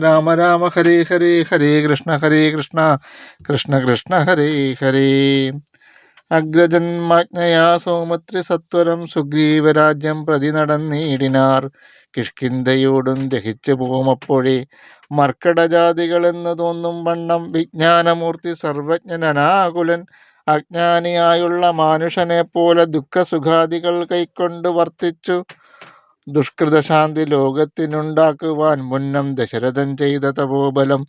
രാമ രാമ ഹരേ ഹരേ ഹരേ കൃഷ്ണ ഹരേ കൃഷ്ണ കൃഷ്ണ കൃഷ്ണ ഹരേ ഹരേ അഗ്രജന്മാജ്ഞയാ സൗമത്രി സത്വരം സുഗ്രീവരാജ്യം പ്രതി നടന്നീടിനാർ കിഷ്കിന്തയോടും ദഹിച്ചു പോകുമപ്പോഴേ മർക്കടജാതികളെന്ന് തോന്നും വണ്ണം വിജ്ഞാനമൂർത്തി സർവജ്ഞനാകുലൻ അജ്ഞാനിയായുള്ള മാനുഷനെ പോലെ ദുഃഖസുഖാദികൾ കൈക്കൊണ്ട് വർത്തിച്ചു ദുഷ്കൃതശാന്തി ലോകത്തിനുണ്ടാക്കുവാൻ മുന്നം ദശരഥൻ ചെയ്ത തപോബലം.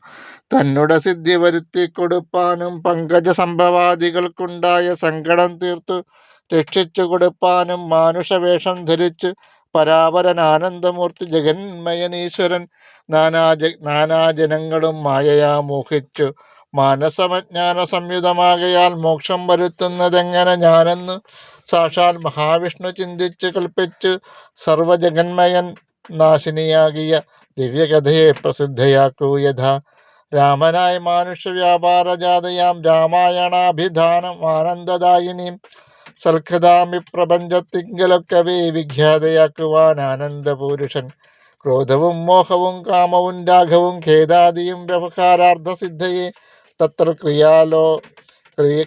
തന്നുട സിദ്ധി വരുത്തി കൊടുപ്പാനും പങ്കജ സംഭവാദികൾക്കുണ്ടായ സങ്കടം തീർത്തു രക്ഷിച്ചു കൊടുപ്പാനും മാനുഷവേഷം ധരിച്ച് പരാപരൻ ആനന്ദമൂർത്തി ജഗന്മയനീശ്വരൻ നാനാജ നാനാജനങ്ങളും മായയാ മോഹിച്ചു മാനസമജ്ഞാന സംയുതമാകയാൽ മോക്ഷം വരുത്തുന്നതെങ്ങനെ ഞാനെന്ന് സാക്ഷാൽ മഹാവിഷ്ണു ചിന്തിച്ച് കൽപ്പിച്ച് സർവജഗന്മയൻ നാശിനിയാകിയ ദിവ്യകഥയെ പ്രസിദ്ധയാക്കൂ യഥാ. രാമനായ മാനുഷ്യവ്യാപാരജാതയാം രാമായണാഭിധാനം ആനന്ദദായിനിയും സൽഖദാമി പ്രപഞ്ചത്തിങ്കലൊക്കവേ വിഖ്യാതയാക്കുവാൻ ആനന്ദപൂരുഷൻ. ക്രോധവും മോഹവും കാമവും രാഘവും ഖേദാദിയും വ്യവഹാരാർത്ഥസിദ്ധയെ തത്ര ക്രിയാലോ ക്രിയ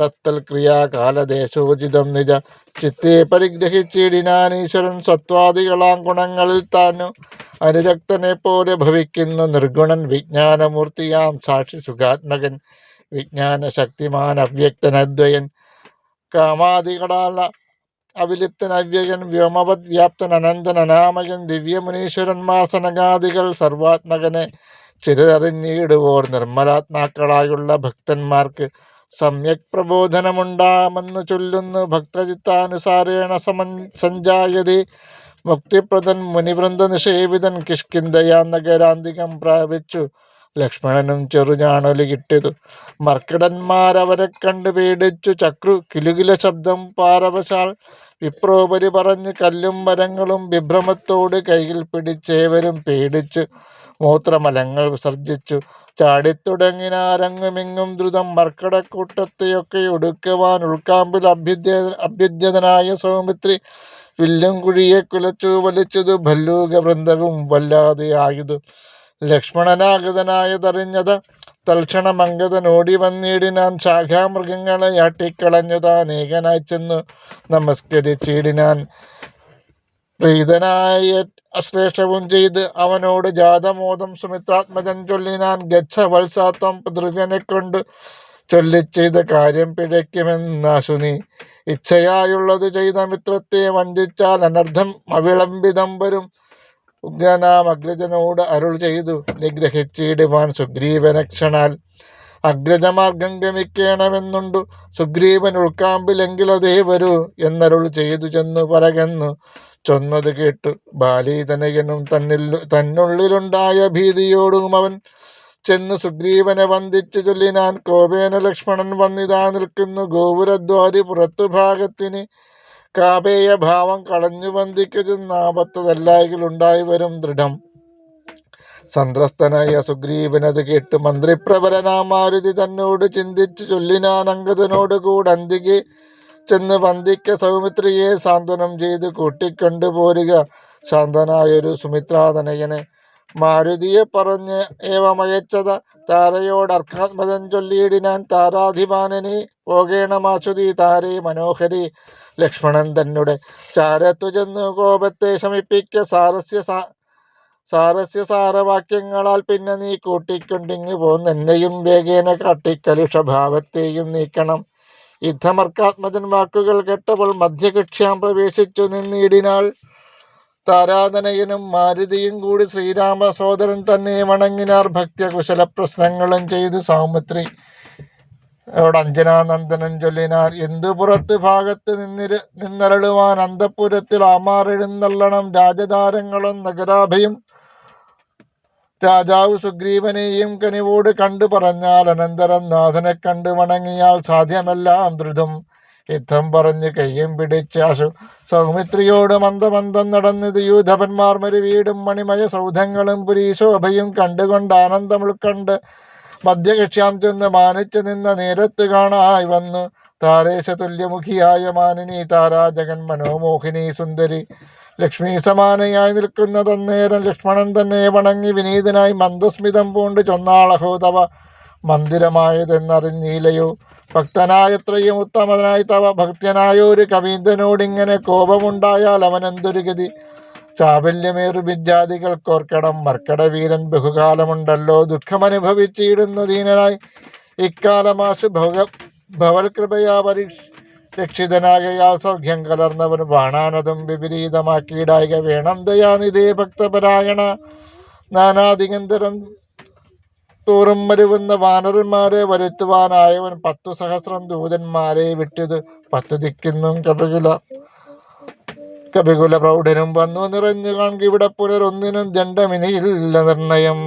തത്തൽ ക്രിയാകാലദേശോചിതം നിജ. ചിത്തെ പരിഗ്രഹിച്ചിടിനാൻ ഈശ്വരൻ സത്വാദികളാം ഗുണങ്ങളിൽ താനു. അനുരക്തനെ പോലെ ഭവിക്കുന്നു നിർഗുണൻ വിജ്ഞാനമൂർത്തിയാം സാക്ഷി സുഖാത്മകൻ. വിജ്ഞാന ശക്തിമാൻ അവ്യക്തനദ്വയൻ. കാമാദികളാല അവിലിപ്തൻ അവ്യയൻ. വ്യോമവത് വ്യാപ്തൻ അനന്തൻ അനാമകൻ ദിവ്യമുനീശ്വരന്മാർ സനകാദികൾ സർവാത്മകനെ. ചിരറിഞ്ഞിടുവോർ നിർമ്മലാത്മാക്കളായുള്ള ഭക്തന്മാർക്ക് സമ്യക് പ്രബോധനമുണ്ടാമെന്ന് ചൊല്ലുന്നു ഭക്തചിത്താനുസാരേണ സമൻ സഞ്ജായതി മുക്തിപ്രദൻ മുനിവൃന്ദ നിഷേവിതൻ കിഷ്കിന്തയാ നഗരാന്തികം പ്രാപിച്ചു. ലക്ഷ്മണനും ചെറുഞാണൊലി കിട്ടിയതു മർക്കിടന്മാരവരെ കണ്ടു പേടിച്ചു. ചക്രു കിലുകില ശബ്ദം പാരവശാൽ വിപ്രോപരി പറഞ്ഞ് കല്ലും മരങ്ങളും വിഭ്രമത്തോട് കയ്യിൽ പിടിച്ചേവരും പേടിച്ചു. മൂത്രമലങ്ങൾ വിസർജിച്ചു. ചാടിത്തുടങ്ങിനാരങ്ങുമിങ്ങും ദ്രുതം മർക്കടക്കൂട്ടത്തെയൊക്കെ ഒടുക്കുവാൻ ഉൾക്കാമ്പിൽ അഭ്യുദ്യ അഭ്യുദ്യതനായ സൗമിത്രി വില്ലും കുഴിയെ കുലച്ചു വലിച്ചതു ഭല്ലൂക വൃന്ദവും വല്ലാതെ ആയുധു. ലക്ഷ്മണനാഗതനായതറിഞ്ഞത് തൽക്ഷണം ഓടി വന്നിടിനാൻ ശാഖാമൃഗങ്ങളെ ആട്ടിക്കളഞ്ഞതാ നേകനായി ചെന്നു നമസ്കരിച്ചിടിനാൻ പ്രീതനായ അശ്ലേഷവും ചെയ്ത് അവനോട് ജാതമോദം സുമിത്രാത്മജൻ ചൊല്ലിനാൻ ഗച്ഛ വത്സാത്വം ദ്രവ്യനെ കൊണ്ട് ചൊല്ലിച്ചെയ്ത കാര്യം പിഴയ്ക്കുമെന്നാശുനി. ഇച്ഛയായുള്ളത് ചെയ്ത മിത്രത്തെ വഞ്ചിച്ചാൽ അനർത്ഥം അവിളംബിതം വരും. ഉഗ്രനാം അഗ്രജനോട് അരുൾ ചെയ്തു നിഗ്രഹിച്ചിടുവാൻ സുഗ്രീവനക്ഷണാൽ അഗ്രജമാർഗം ഗമിക്കണമെന്നുണ്ടു സുഗ്രീവൻ ഉൾക്കാമ്പിലെങ്കിലതേ വരൂ എന്നരുൾ ചെയ്തു ചെന്നു പറകെന്നു. ചൊന്നത് കേട്ടു ബാലീതനയനും തന്നിൽ തന്നുള്ളിലുണ്ടായ ഭീതിയോടും അവൻ ചെന്ന് സുഗ്രീവനെ വന്ദിച്ചു ചൊല്ലിനാൻ കോപേന ലക്ഷ്മണൻ വന്നിതാ നിൽക്കുന്നു. ഗോപുരദ്വാരി പുറത്തു ഭാഗത്തിന് കാപേയ ഭാവം കളഞ്ഞു വന്ദിക്കുന്നാപത്തതല്ലായിലുണ്ടായി വരും ദൃഢം. സന്ത്രസ്തനായ സുഗ്രീവനത് കേട്ട് മന്ത്രിപ്രവരനാമാരുതി തന്നോട് ചിന്തിച്ചു ചൊല്ലിനാൻ അങ്കദനോട് കൂടന്തികെ ചെന്ന് വന്ദിക്ക സൗമിത്രിയെ സാന്ത്വനം ചെയ്ത് കൂട്ടിക്കൊണ്ടുപോരുക ശാന്തനായൊരു സുമിത്രാതനയനെ മാരുതിയെ പറഞ്ഞ് ഏവമയച്ചത താരയോട് അർക്കാത്മതൻ ചൊല്ലിയിടിനാൻ താരാധിപാനനെ പോകേണമാശുതി താരേ മനോഹരി. ലക്ഷ്മണൻ തന്നെ ചാരത്തു ചെന്നു കോപത്തെ ശമിപ്പിക്ക സാരസ്യ സാരസ്യ സാരവാക്യങ്ങളാൽ പിന്നെ നീ കൂട്ടിക്കൊണ്ടിങ്ങു പോന്നെന്നെയും വേഗേന കാട്ടിക്കലുഷഭാവത്തെയും നീക്കണം. യുദ്ധമർക്കാത്മജൻ വാക്കുകൾ കേട്ടപ്പോൾ മധ്യകക്ഷ്യാം പ്രവേശിച്ചു നിന്നിടിനാൾ താരാധനയനും മാരുതിയും കൂടി ശ്രീരാമ സഹോദരൻ തന്നെ വണങ്ങിനാർ ഭക്ത്യകുശല പ്രശ്നങ്ങളും ചെയ്തു. സൗമിത്രി അഞ്ജനാനന്ദനം ചൊല്ലിനാർ എന്തു പുറത്ത് ഭാഗത്ത് നിന്നിരു നിന്നരളുവാൻ അന്തപുരത്തിൽ ആമാറെഴുന്നള്ളണം രാജതാരങ്ങളും നഗരാഭയും രാജാവ് സുഗ്രീവനെയും കനിവോട് കണ്ടു പറഞ്ഞാൽ അനന്തരം നാഥനെ കണ്ടു വണങ്ങിയാൽ സാധ്യമെല്ലാം ധൃതം. യുദ്ധം പറഞ്ഞ് കയ്യും പിടിച്ച് അശു സൗമിത്രിയോട് മന്ദമന്ദം നടന്നത് യൂധപന്മാർ വീടും മണിമയ സൗധങ്ങളും പുരീശോഭയും കണ്ടുകൊണ്ട് ആനന്ദം ഉൾക്കണ്ട് മധ്യകക്ഷ്യാം ചെന്ന് മാനിച്ചു നിന്ന നേരത്ത് കാണായി വന്നു. താരേശ തുല്യമുഖിയായ മാനിനി താരാജകൻ മനോമോഹിനി സുന്ദരി ലക്ഷ്മി സമാനയായി നിൽക്കുന്ന തന്നേരം ലക്ഷ്മണൻ തന്നെ വണങ്ങി വിനീതനായി മന്ദസ്മിതം പൂണ്ട് ചൊന്നാളഹോ തവ. മന്ദിരമായതെന്നറിഞ്ഞീലയോ ഭക്തനായത്രയും ഉത്തമനായി തവ. ഭക്തനായൊരു കവീന്ദ്രനോടിങ്ങനെ കോപമുണ്ടായാൽ അവനെന്തൊരു ഗതി? ചാബല്യമേറു വിദ്യാദികൾക്കോർക്കണം മർക്കടവീരൻ ബഹുകാലമുണ്ടല്ലോ. ദുഃഖമനുഭവിച്ചിടുന്ന ദീനനായി. ഇക്കാലമാശു ഭവ ഭവൽകൃപയാ പരീക്ഷ രക്ഷിതനാകയാൽ സൗഖ്യം കലർന്നവൻ വാണാനതും വിപരീതമാക്കിയിടായിക വേണം ദയാനിധേ ഭക്തപരായണ. നാനാദിഗന്ധരം തോറും വരുവുന്ന വാനരന്മാരെ വരുത്തുവാനായവൻ പത്തു സഹസ്രം ദൂതന്മാരെ വിട്ടത് പത്തു ദിക്കുന്നും കപികുല കപികുല പ്രൗഢനും വന്നു നിറഞ്ഞു കാണുക ഇവിടെ പുനരൊന്നിനും ദണ്ഡമിനിയില്ല നിർണയം.